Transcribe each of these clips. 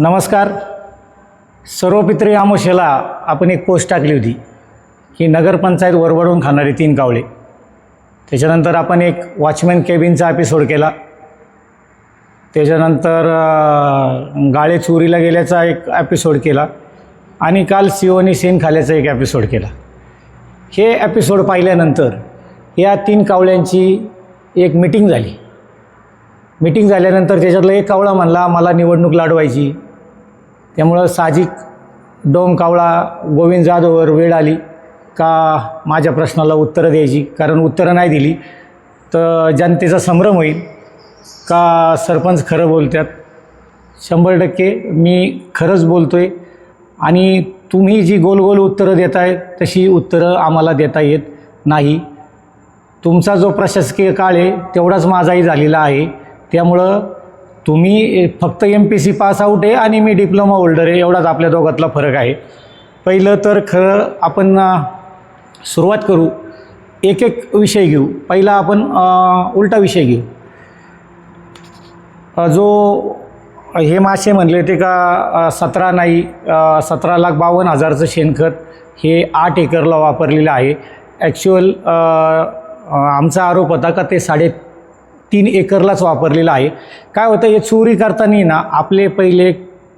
नमस्कार. सर्वपित्री आमोशेला आपण एक पोस्ट टाकली होती की नगरपंचायत वरवडून खाणारे तीन कावळे. त्याच्यानंतर आपण एक वॉचमॅन केबिनचा एपिसोड केला. त्याच्यानंतर गाळे चोरीला गेल्याचा एक एपिसोड केला आणि काल सिओनी सेन खाल्याचा एक एपिसोड केला. हे एपिसोड पाहिल्यानंतर या तीन कावळ्यांची एक मिटिंग झाली. मिटिंग झाल्यानंतर त्याच्यातला एक कावळा म्हणला मला निवडणूक लढवायची त्यामुळं साहजिक डोम कावळा गोविंद जाधववर वेळ आली का माझ्या प्रश्नाला उत्तरं द्यायची? कारण उत्तरं नाही दिली. तर जनतेचा संभ्रम होईल. का सरपंच खरं बोलतात शंभर टक्के मी खरंच बोलतो आहे आणि तुम्ही जी गोल गोल उत्तरं देताय तशी उत्तरं आम्हाला देता येत नाही. तुमचा जो प्रशासकीय काळ आहे तेवढाच माझाही झालेला आहे. त्यामुळं तुम्ही फक्त M P C pass out आहे आणि मी डिप्लोमा होल्डर आहे एवढाच आपल्या दोघातला फरक आहे. पहिलं तर खरं आपण सुरुवात करू एक एक विषय घेऊ. पहिला आपण उलटा विषय घेऊ. जो हे मासे म्हणले ते का सतरा नाही सतरा लाख बावन्न हजारचं शेणखत हे आठ एकरला वापरलेलं आहे. ॲक्च्युअल आमचा आरोप होता का ते साडे तीन एकरलाच वापरलेलं आहे. काय होतं हे चोरी करताना ना आपले पहिले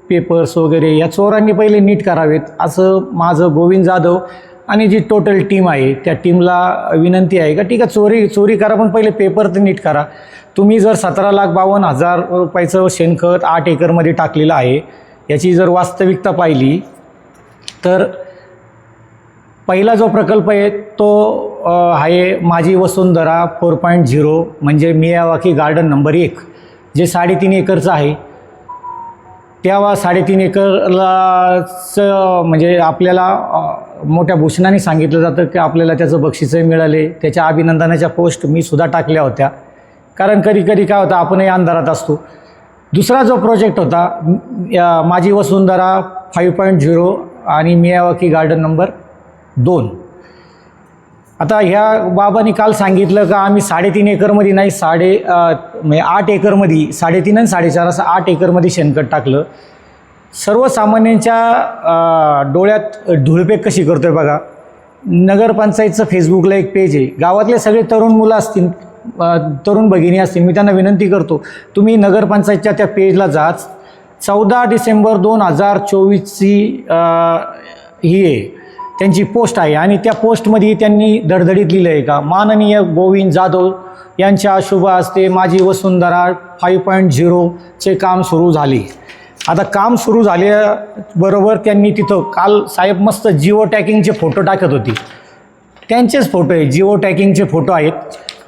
पेपर्स वगैरे या चोरांनी पहिले नीट करावेत असं माझं गोविंद जाधव आणि जी टोटल टीम आहे त्या टीमला विनंती आहे का ठीक आहे चोरी चोरी करा पण पहिले पेपर तर नीट करा. तुम्ही जर सतरा लाख बावन्न हजार रुपयाचं शेणखत आठ एकरमध्ये टाकलेलं आहे याची जर वास्तविकता पाहिली तर पहिला जो प्रकल्प आहे तो आहे माझी वसुंधरा फोर पॉईंट झिरो म्हणजे मियावाकी गार्डन नंबर एक जे साडेतीन एकरचं आहे. तेव्हा साडेतीन एकरलाचं म्हणजे आपल्याला मोठ्या भूषणाने सांगितलं जातं की आपल्याला त्याचं बक्षीसही मिळाले. त्याच्या अभिनंदनाच्या पोस्ट मी सुद्धा टाकल्या होत्या. कारण कधी कधी काय होतं आपणही अंधारात असतो. दुसरा जो प्रोजेक्ट होता या- माझी वसुंधरा फाईव्ह पॉईंट झिरो आणि मियावाकी गार्डन नंबर दोन. आता ह्या बाबांनी काल सांगितलं का आम्ही साडेतीन एकरमध्ये नाही साडे म्हणजे आठ एकरमध्ये साडेतीन आणि साडेचार असं आठ एकरमध्ये शेणखत टाकलं. सर्वसामान्यांच्या डोळ्यात धुळपेक कशी करतो आहे बघा. नगरपंचायतचं फेसबुकला एक पेज आहे. गावातले सगळे तरुण मुलं असतील तरुण भगिनी असतील मी त्यांना विनंती करतो तुम्ही नगरपंचायतच्या त्या पेजला जाच चौदा डिसेंबर दोन हजार चोवीसची ही आहे. त्यांची पोस्ट आहे. आणि त्या पोस्टमध्ये त्यांनी धडधडीत लिहिलं आहे का माननीय गोविंद जाधव यांच्या शुभ हस्ते माझी वसुंधरा फाईव्ह पॉईंट झिरोचे काम सुरू झाले. आता काम सुरू झाल्याबरोबर त्यांनी तिथं काल साहेब मस्त जिओ टॅकिंगचे फोटो टाकत होती. त्यांचेच फोटो आहे जिओ टॅकिंगचे फोटो आहेत.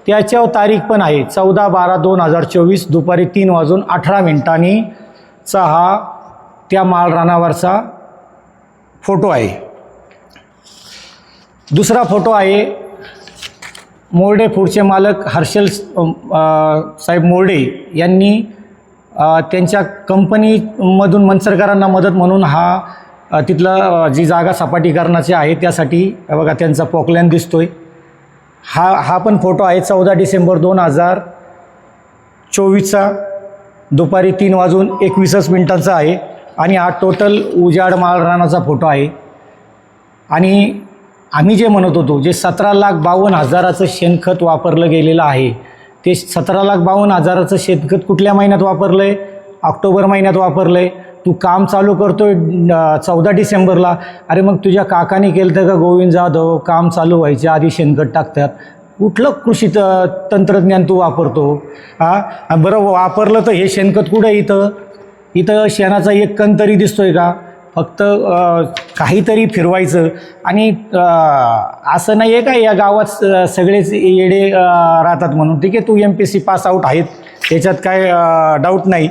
त्याच्यावर तारीख पण आहे चौदा बारा दोन हजार चोवीस दुपारी तीन वाजून अठरा मिनिटांनीचा हा त्या माळरानावरचा फोटो आहे. दुसरा फोटो आहे मोर्डे फूडचे मालक हर्षल साहेब मोर्डे यांनी त्यांच्या कंपनीमधून मनसरकरांना मदत म्हणून हा तिथला तिथलं जी जागा सपाटीकरणाची आहे त्यासाठी बघा त्यांचा पोकलॅन दिसतोय. हा हा पण फोटो आहे चौदा डिसेंबर दोन हजार चोवीसचा. दुपारी तीन वाजून एकवीसच मिनिटांचा आहे आणि हा टोटल उजाड माळरानाचा फोटो आहे. आणि आम्ही जे म्हणत होतो जे सतरा लाख बावन्न हजाराचं शेणखत वापरलं गेलेलं आहे ते सतरा लाख बावन्न हजाराचं शेणखत कुठल्या महिन्यात वापरलं आहे ऑक्टोबर महिन्यात वापरलं आहे तू काम चालू करतो आहे चौदा डिसेंबरला. अरे मग तुझ्या काकाने केलं तर का? गोविंद जाधव काम चालू व्हायच्या आधी शेणखत टाकतात. कुठलं कृषी त तंत्रज्ञान तू वापरतो? हां बरं वापरलं तर हे शेणखत कुठं इथं? इथं शेणाचा एक कण तरी दिसतोय का? फक्त काहीतरी फिरवायचं. आणि असं नाही आहे का या गावात स- सगळेच येडे राहतात म्हणून. ठीक आहे तू M P C pass out आहेत. त्याच्यात काय डाऊट नाही.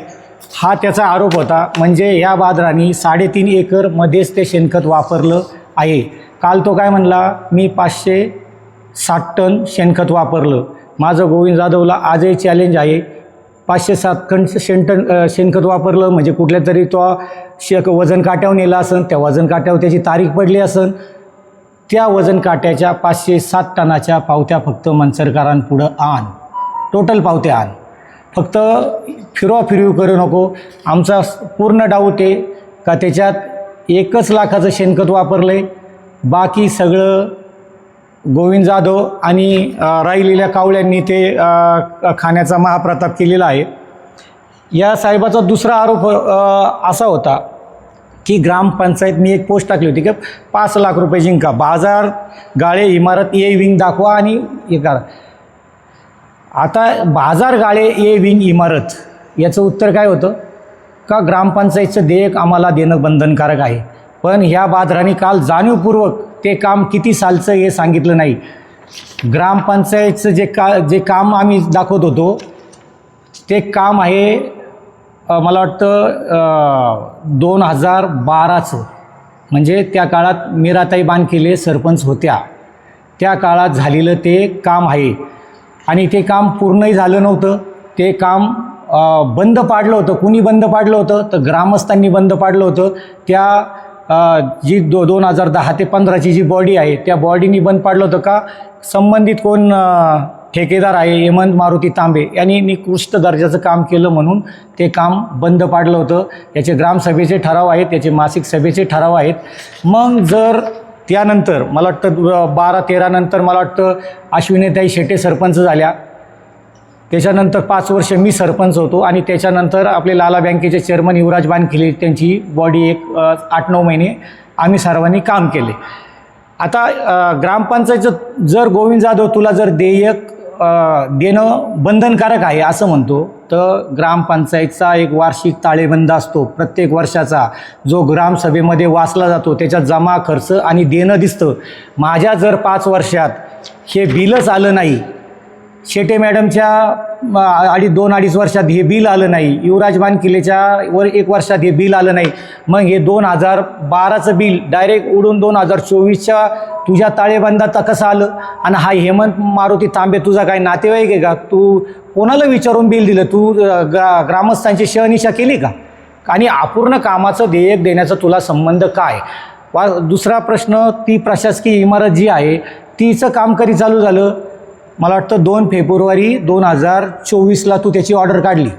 हा त्याचा आरोप होता. म्हणजे या बादरांनी साडेतीन एकरमध्येच ते शेणखत वापरलं आहे. काल तो काय म्हणला? मी पाचशे साठ टन शेणखत वापरलं. माझं गोविंद जाधवला आजही चॅलेंज आहे. पाचशे सात खंड शेणटन शेणखत वापरलं म्हणजे कुठल्या तरी तो शेक वजन काट्यावर नेला असन त्या वजन काट्यावर त्याची तारीख पडली असन त्या वजन काट्याच्या पाचशे सात टनाच्या पावत्या फक्त मनसरकरांपुढं आण. टोटल पावत्या आण. फक्त फिरवा फिरवी करू नको. आमचा पूर्ण डाऊट आहे का त्याच्यात एकच लाखाचं शेणखत वापरलं आहे बाकी सगळं गोविंद जाधव आणि राहिलेल्या कावळ्यांनी ते खाण्याचा महाप्रताप केलेला आहे. या साहेबाचा दुसरा आरोप असा होता की ग्रामपंचायत मी एक पोस्ट टाकली होती की पाच लाख रुपये जिंका बाजार गाळे इमारत ए विंग दाखवा आणि हे करा. आता बाजार गाळे ए विंग इमारत याचं उत्तर काय होतं? का ग्रामपंचायतचं देयक आम्हाला देणं बंधनकारक आहे? पण ह्या बाजाराने काल जाणीवपूर्वक ते काम किती सालचं हे सांगितलं नाही. ग्रामपंचायतचं जे का जे काम आम्ही दाखवत होतो ते काम आहे मला वाटतं दोन हजार बाराचं. म्हणजे त्या काळात मीराताई बानकिले सरपंच होत्या. त्या काळात झालेलं ते काम आहे. आणि ते काम पूर्णही झालं नव्हतं. ते काम बंद पाडलं होतं. कुणी बंद पाडलं होतं? तर ग्रामस्थांनी बंद पाडलं होतं. त्या जी दो दोन हजार दहा ते पंधराची जी बॉडी आहे त्या बॉडीनी बंद पाडलं होतं का? संबंधित कोण ठेकेदार आहे हेमंत मारुती तांबे यांनी निकृष्ट दर्जाचं काम केलं म्हणून ते काम बंद पाडलं होतं. याचे ग्रामसभेचे ठराव आहेत त्याचे मासिक सभेचे ठराव आहेत. मग जर त्यानंतर मला वाटतं बारा तेरानंतर मला वाटतं अश्विनीताई शेटे सरपंच झाल्या. त्याच्यानंतर पाच वर्ष मी सरपंच होतो आणि त्याच्यानंतर आपले लाला बँकेचे चेअरमन युवराज बानखिले त्यांची बॉडी एक आठ नऊ महिने आम्ही सर्वांनी काम केले. आता ग्रामपंचायतचं जर गोविंद जाधव तुला जर देयक देणं बंधनकारक आहे असं म्हणतो तर ग्रामपंचायतचा एक वार्षिक ताळेबंद असतो प्रत्येक वर्षाचा. जो ग्रामसभेमध्ये वाचला जातो त्याच्यात जमा खर्च आणि देणं दिसतं. माझ्या जर पाच वर्षात हे बिलच आलं नाही शेटे मॅडमच्या अडीच दोन अडीच वर्षात हे बिल आलं नाही. युवराज किल्ल्याच्या वर एक वर्षात हे बिल आलं नाही. मग हे दोन हजार बाराचं बिल डायरेक्ट उडून दोन हजार चोवीसच्या तुझ्या ताळेबंदात कसं आलं? आणि हा हेमंत मारुती तांबे तुझा काय नातेवाईक आहे का? तू कोणाला विचारून बिल दिलं? तू ग्रा ग्रामस्थांची शहनिशा केली का? आणि अपूर्ण कामाचं देयक देण्याचा तुला संबंध काय? वा दुसरा प्रश्न ती प्रशासकीय इमारत जी आहे तिचं काम कधी चालू झालं? मला वाटतं दोन फेब्रुवारी दोन हजार चोवीसला तू त्याची ऑर्डर काढली.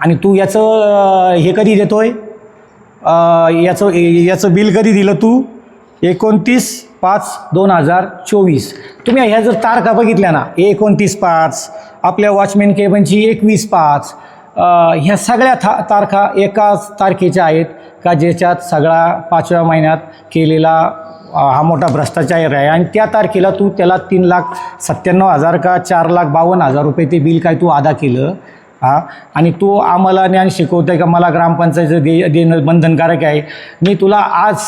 आणि तू याचं हे कधी देतो आहे याचं याचं बिल कधी दिलं तू? एकोणतीस पाच दोन हजार चोवीस. तुम्ही ह्या जर तारखा बघितल्या ना एकोणतीस पाच आपल्या वॉचमॅन केबनची एकवीस पाच ह्या सगळ्या था तारखा एकाच तारखेच्या आहेत का ज्याच्यात सगळा पाचव्या महिन्यात केलेला हा मोठा भ्रष्टाचार आहे. आणि त्या तारखेला तू त्याला तीन लाख सत्त्याण्णव हजार का चार लाख बावन्न हजार रुपये ते बिल काय तू अदा केलं हां? आणि तू आम्हाला ज्ञान शिकवतोय का मला ग्रामपंचायतीचं दे देणं बंधनकारक आहे. मी तुला आज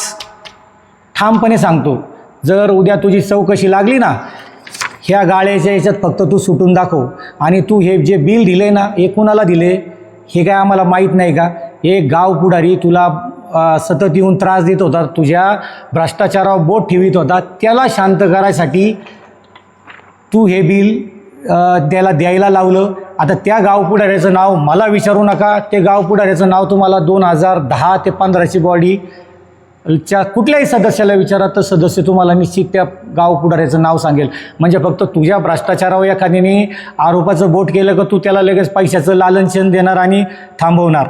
ठामपणे सांगतो जर उद्या तुझी चौकशी लागली ना ह्या गाळ्याच्या याच्यात फक्त तू सुटून दाखव. आणि तू हे जे बिल दिले ना हे कुणाला दिले हे काय आम्हाला माहीत नाही का? हे गाव पुढारी तुला सतत येऊन त्रास देत होता. तुझ्या भ्रष्टाचारावर बोट ठेवित होता. त्याला शांत करायसाठी तू हे बिल त्याला द्यायला लावलं. आता त्या गावपुढाऱ्याचं नाव मला विचारू नका. ते गावपुढाऱ्याचं नाव तुम्हाला दोन हजार दहा ते पंधराची बॉडी च्या कुठल्याही सदस्याला विचारा तर सदस्य तुम्हाला निश्चित त्या गाव पुढाऱ्याचं नाव सांगेल. म्हणजे फक्त तुझ्या भ्रष्टाचारावर एखाद्याने आरोपाचं बोट केलं का तू त्याला लगेच पैशाचं लालनशन देणार आणि थांबवणार?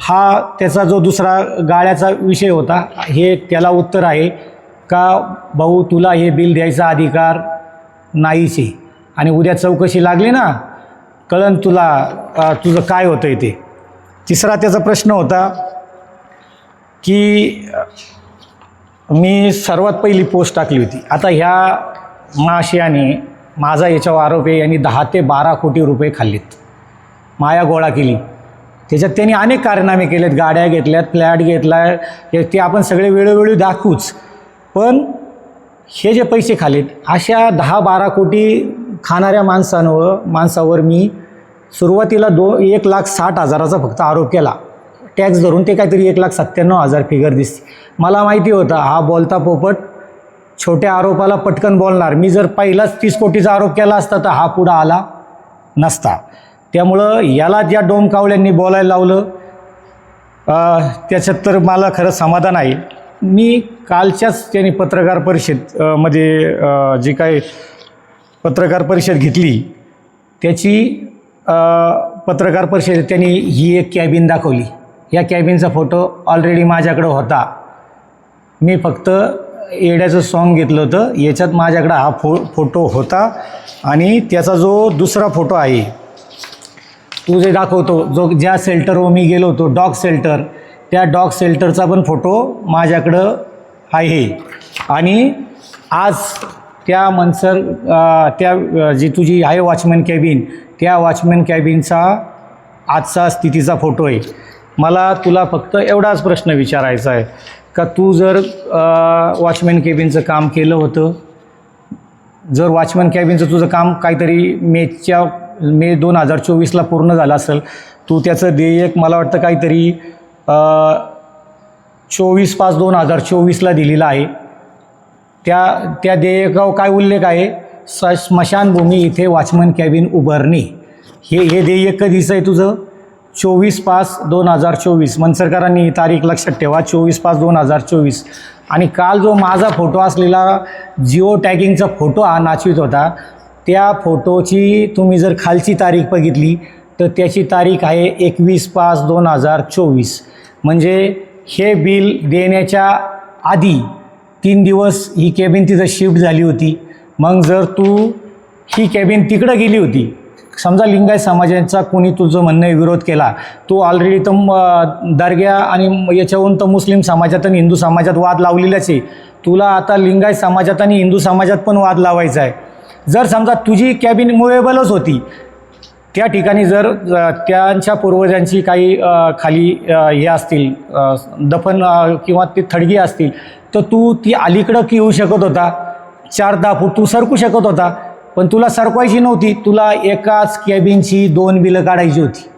हा त्याचा जो दुसरा गाळ्याचा विषय होता हे त्याला उत्तर आहे का भाऊ तुला हे बिल द्यायचा अधिकार नाहीचे आणि उद्या चौकशी लागली ना कळण तुला तुझं काय होतं ते. तिसरा त्याचा प्रश्न होता की मी सर्वात पहिली पोस्ट टाकली होती. आता ह्या माशियाने माझा याच्यावर आरोप आहे यांनी दहा ते बारा कोटी रुपये खाल्लेत. माया गोळा केली. त्याच्यात त्यांनी अनेक कारनामे केलेत. गाड्या घेतल्यात फ्लॅट घेतला ते आपण सगळे वेळोवेळी दाखवूच. पण हे जे पैसे खालेत अशा दहा बारा कोटी खाणाऱ्या माणसांवर माणसावर मी सुरुवातीला दो एक लाख साठ हजाराचा फक्त आरोप केला. टॅक्स धरून ते काहीतरी एक लाख सत्त्याण्णव हजार फिगर दिसते मला माहिती होतं हा बोलता पोपट छोट्या आरोपाला पटकन बोलणार. मी जर पहिलाच तीस कोटीचा आरोप केला असता तर हा पुढं आला नसता. त्यामुळं याला ज्या डोमकावळ्यांनी बोलायला लावलं त्याच्यात तर मला खरं समाधान आहे. मी कालच्याच त्यांनी पत्रकार परिषदमध्ये जी काय पत्रकार परिषद घेतली त्याची पत्रकार परिषद त्यांनी ही एक कॅबिन दाखवली. या कॅबिनचा फोटो ऑलरेडी माझ्याकडं होता. मी फक्त येड्याचं सॉन्ग घेतलं होतं. याच्यात माझ्याकडं हा फो फोटो होता आणि त्याचा जो दुसरा फोटो आहे तू जे दाखवतो. जो ज्या सेल्टरवर मी गेलो होतो डॉग सेल्टर त्या डॉग सेल्टरचा पण फोटो माझ्याकडं आहे. आणि आज त्या मनसर त्या जी तुझी आहे वॉचमॅन कॅबिन त्या वॉचमॅन कॅबिनचा आजचा स्थितीचा फोटो आहे. मला तुला फक्त एवढाच प्रश्न विचारायचा आहे का तू जर वॉचमॅन केबिनचं काम केलं होतं जर वॉचमॅन कॅबिनचं तुझं काम काहीतरी मेच्या मे दोन हजार चोवीसला पूर्ण झालं असेल तू त्याचं देयक मला वाटतं काहीतरी चोवीस पाच दोन हजार चोवीसला दिलेलं आहे. त्या त्या देयकावर काय उल्लेख आहे? स स्मशानभूमी इथे वॉचमन कॅबिन उभारणे. हे हे देयक कधीचं आहे तुझं? चोवीस पाच दोन हजार चोवीस. मनसरकरांनी ही तारीख लक्षात ठेवा चोवीस पाच दोन हजार चोवीस. आणि काल जो माझा फोटो असलेला जिओ टॅगिंगचा फोटो हा नाचवित होता त्या फोटोची तुम्ही जर खालची तारीख बघितली तर त्याची तारीख आहे एकवीस पाच दोन हजार चोवीस. म्हणजे हे बिल देण्याच्या आधी तीन दिवस ही कॅबिन तिथं शिफ्ट झाली होती. मग जर तू ही कॅबिन तिकडं गेली होती समजा लिंगायत समाजाचा कोणी तुझं म्हणणं विरोध केला तू ऑलरेडी तर दर्ग्या आणि याच्याहून तर मुस्लिम समाजात आणि हिंदू समाजात वाद लावलेलाच आहे. तुला आता लिंगायत समाजात आणि हिंदू समाजात पण वाद लावायचा आहे. जर समजा तुझी कॅबिन मुवेबलच होती त्या ठिकाणी जर त्यांच्या पूर्वजांची काही खाली हे असतील दफन किंवा ती थडगी असतील तर तू ती अलीकडं की येऊ शकत होता? चार दहा फूट तू सरकू शकत होता पण तुला सरकवायची नव्हती. तुला एकाच कॅबिनची दोन बिलं काढायची होती.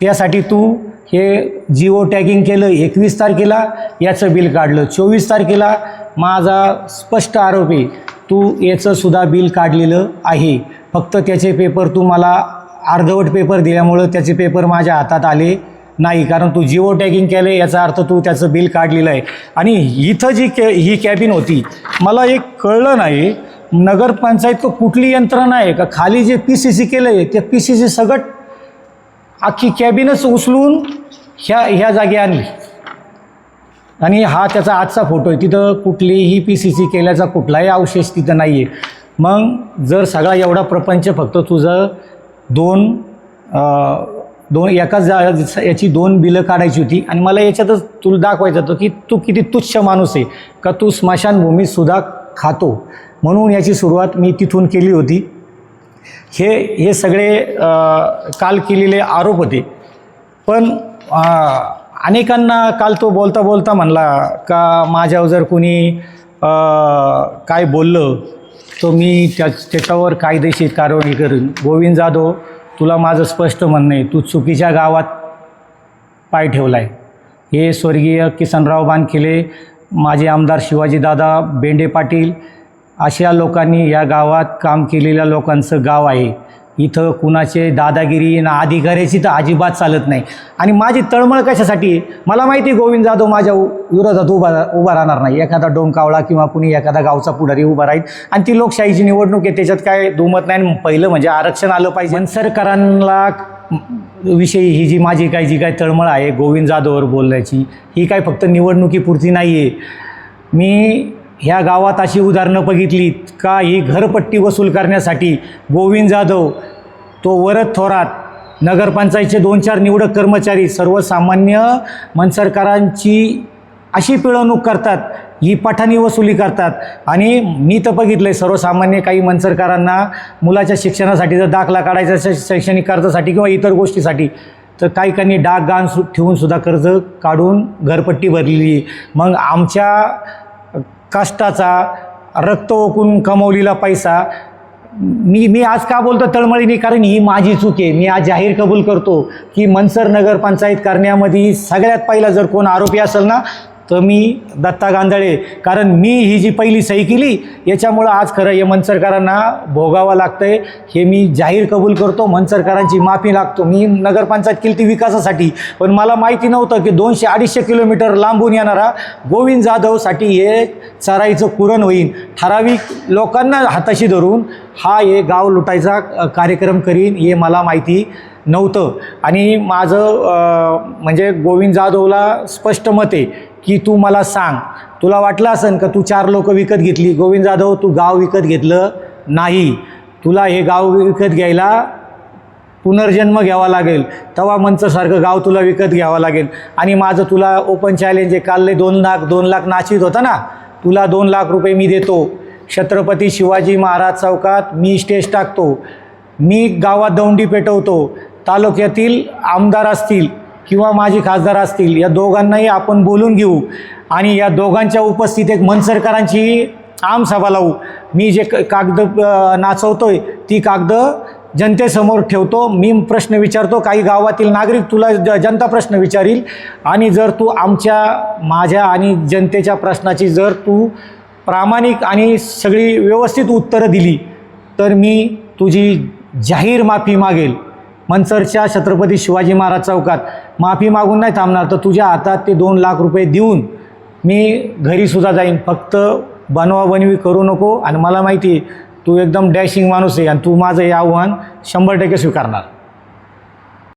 त्यासाठी तू हे जिओ टॅगिंग केलं एकवीस तारखेला याचं बिल काढलं. चोवीस तारखेला माझा स्पष्ट आरोप आहे तू याचं सुद्धा बिल काढलेलं आहे. फक्त त्याचे पेपर तू मला अर्धवट पेपर दिल्यामुळं त्याचे पेपर माझ्या हातात आले नाही. कारण तू जिओ टॅगिंग केलं याचा अर्थ तू त्याचं बिल काढलेलं आहे. आणि इथं जी कॅ ही कॅबिन होती मला एक कळलं नाही. नगरपंचायत कुठली यंत्रणा आहे का? खाली जे पी सी सी केलं आहे ते पी सी सी सगट अख्खी कॅबिनच उचलून ह्या ह्या जागी आणली. आणि हा त्याचा आजचा फोटो आहे. तिथं कुठलीही पी सी सी केल्याचा कुठलाही अवशेष तिथं नाही आहे मग जर सगळा एवढा प्रपंच फक्त तुझं दोन आ, दोन एकाच जा याची दोन बिलं काढायची होती. आणि मला याच्यातच तुला दाखवायचं होतं की तू किती तुच्छ माणूस आहे. का तू स्मशानभूमीतसुद्धा खातो. म्हणून याची सुरुवात मी तिथून केली होती. हे हे सगळे काल केलेले आरोप होते. पण अनेकांना काल तो बोलता बोलता म्हणला का माझ्यावर जर कोणी काय बोललं तर मी त्या त्याच्यावर कायदेशीर कारवाई करेन. गोविंद जाधव तुला माझं स्पष्ट म्हणणं आहे तू चुकीच्या गावात पाय ठेवला आहे हे स्वर्गीय किसनराव बानखिले माजी आमदार शिवाजीदादा बेंडे पाटील अशा लोकांनी या गावात काम केलेल्या लोकांचं गाव आहे. इथं कुणाचे दादागिरी ना अधिकाऱ्याची तर अजिबात चालत नाही. आणि माझी तळमळ कशासाठी? मला माहिती आहे गोविंद जाधव माझ्या विरोधात उभा उभा राहणार नाही. एखादा डोंकावळा किंवा कुणी एखादा गावचा पुढारी उभा राहील आणि ती लोकशाहीची निवडणूक आहे त्याच्यात काय दुमत नाही. आणि पहिलं म्हणजे आरक्षण आलं पाहिजे. सरकारांना विषयी ही जी माझी काय जी काय तळमळ आहे गोविंद जाधववर बोलण्याची ही काय फक्त निवडणुकीपुरती नाही आहे मी ह्या गावात अशी उदाहरणं बघितली का? ही घरपट्टी वसूल करण्यासाठी गोविंद जाधव तो वरद थोरात नगरपंचायतचे दोन चार निवडक कर्मचारी सर्वसामान्य मनसरकारांची अशी पिळवणूक करतात ही पठाणी वसुली करतात. आणि मी तर बघितलं आहे सर्वसामान्य काही मनसरकारांना मुलाच्या शिक्षणासाठी जर दाखला काढायचा असेल शैक्षणिक कर्जासाठी किंवा इतर गोष्टीसाठी तर काही काही डाग गाण सु ठेवूनसुद्धा कर्ज काढून घरपट्टी भरलेली मग आमच्या कष्टाचा रक्त ओकून कमवलेला पैसा. मी मी आज का बोलतो तळमळीने कारण ही माझी चूक आहे. मी आज जाहीर कबूल करतो की मनसर नगरपंचायत करण्यामध्ये सगळ्यात पहिला जर कोण आरोपी असेल ना तर मी दत्ता गांधळे कारण मी ही जी पहिली सही केली याच्यामुळं आज खरं हे मनसरकारांना भोगावं लागतं आहे हे मी जाहीर कबूल करतो मनसरकारांची माफी लागतो. मी नगरपंचायत केली ती विकासासाठी पण मला माहिती नव्हतं की दोनशे अडीचशे किलोमीटर लांबून येणारा गोविंद जाधवसाठी हे चराईचं कुरण होईल ठराविक लोकांना हाताशी धरून हा हे गाव लुटायचा कार्यक्रम करीन हे मला माहिती नव्हतं. आणि माझं म्हणजे गोविंद जाधवला स्पष्ट मत आहे की तू मला सांग. तुला वाटलं असेल का तू चार लोक विकत घेतली? गोविंद जाधव तू गाव विकत घेतलं नाही. तुला हे गाव विकत घ्यायला पुनर्जन्म घ्यावा लागेल. तवा मंचसारखं गाव तुला विकत घ्यावं लागेल. आणि माझं तुला ओपन चॅलेंज आहे. काल दोन लाख दोन लाख नाशित होता ना? तुला दोन लाख रुपये मी देतो. छत्रपती शिवाजी महाराज चौकात मी स्टेज टाकतो. मी गावात दौंडी पेटवतो. तालुक्यातील आमदार असतील किंवा माजी खासदार असतील या दोघांनाही आपण बोलून घेऊ. आणि या दोघांच्या उपस्थित एक मनसरकरांची आम सभा लावू. मी जे क- कागद नाचवतो नाचवतोय ती कागदं जनतेसमोर ठेवतो. मी प्रश्न विचारतो काही गावातील नागरिक तुला ज जनता प्रश्न विचारील. आणि जर तू आमच्या माझ्या आणि जनतेच्या प्रश्नाची जर तू प्रामाणिक आणि सगळी व्यवस्थित उत्तरं दिली तर मी तुझी जाहीर माफी मागेल. मनसरच्या छत्रपती शिवाजी महाराज चौकात. माफी मागून नाही थांबणार तर तुझ्या हातात ते दोन लाख रुपये देऊन मी घरीसुद्धा जाईन. फक्त बनवाबनवी करू नको. आणि मला माहिती आहे तू एकदम डॅशिंग माणूस आहे आणि तू माझं हे आव्हान शंभर टक्के स्वीकारणार.